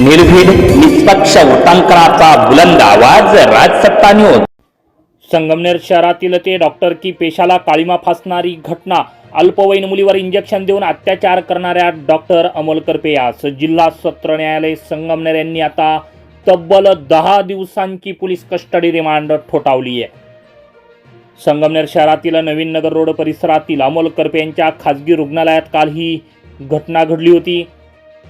निर्भीड निष्पक्ष वृत्तांकनाचा बुलंद आवाज राजसत्ता न्यूज संगमनेर शहरातील ते डॉक्टर की पेशाला काळीमा फासणारी घटना अल्पवयीन मुलीवर इंजेक्शन देऊन अत्याचार करणाऱ्या डॉक्टर अमोल करपे यास जिल्हा सत्र न्यायालय संगमनेर यांनी आता तब्बल दहा दिवसांची पोलीस कस्टडी रिमांड ठोठावली आहे. संगमनेर शहरातील नवीन नगर रोड परिसरातील अमोल करपे यांच्या खाजगी रुग्णालयात काल ही घटना घडली होती.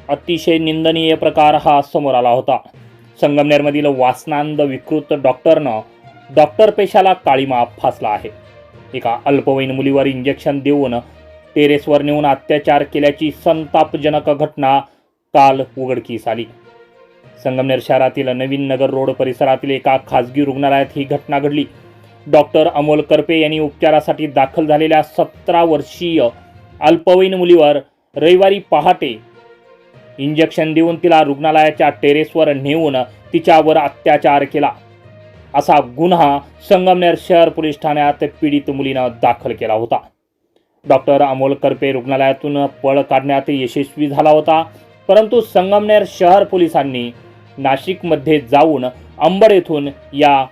अतिशय निंदनीय प्रकार हा समोर आला होता. संगमनेरमधील वासनांद विकृत डॉक्टरनं डॉक्टर पेशाला काळीमा फासला आहे. एका अल्पवयीन मुलीवर इंजेक्शन देऊन टेरेसवर नेऊन अत्याचार केल्याची संतापजनक घटना काल उघडकीस आली. संगमनेर शहरातील नवीन नगर रोड परिसरातील एका खाजगी रुग्णालयात ही घटना घडली. डॉक्टर अमोल करपे यांनी उपचारासाठी दाखल झालेल्या सतरा वर्षीय अल्पवयीन मुलीवर रविवारी पहाटे इंजेक्शन देऊन तिला रुग्णालयाच्या टेरेसवर नेऊन तिच्यावर अत्याचार केला. असा गुन्हा संगमनेर शहर पोलीस ठाण्यात पीडित मुलीनं दाखल केला होता. डॉक्टर अमोल करपे रुग्णालयातून पळ काढण्यात यशस्वी झाला होता परंतु संगमनेर शहर पोलिसांनी नाशिकमध्ये जाऊन अंबड येथून या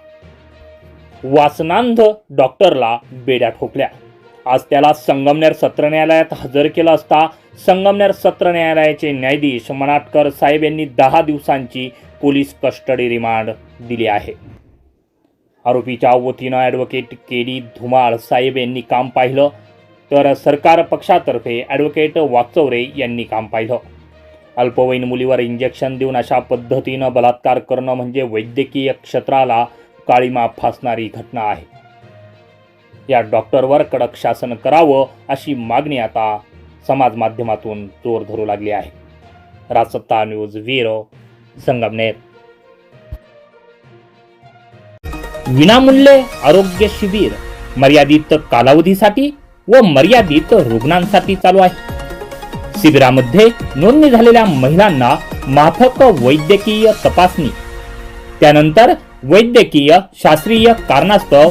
वासनांध डॉक्टरला बेड्या ठोकल्या. आज त्याला संगमनेर सत्र न्यायालयात हजर केलं असता संगमनेर सत्र न्यायालयाचे न्यायाधीश मनाटकर साहेब यांनी दहा दिवसांची पोलीस कस्टडी रिमांड दिली आहे. आरोपीच्या वतीनं ॲडव्होकेट के डी धुमाळ साहेब यांनी काम पाहिलं तर सरकार पक्षातर्फे ॲडव्होकेट वाचवरे यांनी काम पाहिलं. अल्पवयीन मुलीवर इंजेक्शन देऊन अशा पद्धतीनं बलात्कार करणं म्हणजे वैद्यकीय क्षेत्राला काळीमा फासणारी घटना आहे. या डॉक्टरवर कडक शासन करावं अशी मागणी आता समाज माध्यमातून जोर धरू लागली आहे. राजसत्ता न्यूज वीरो संगमनेर. विनामूल्य आरोग्य शिबिर मर्यादित कालावधीसाठी व मर्यादित रुग्णांसाठी चालू आहे. शिबिरामध्ये नोंदणी झालेल्या महिलांना माफक वैद्यकीय तपासणी. त्यानंतर वैद्यकीय शास्त्रीय कारणास्तव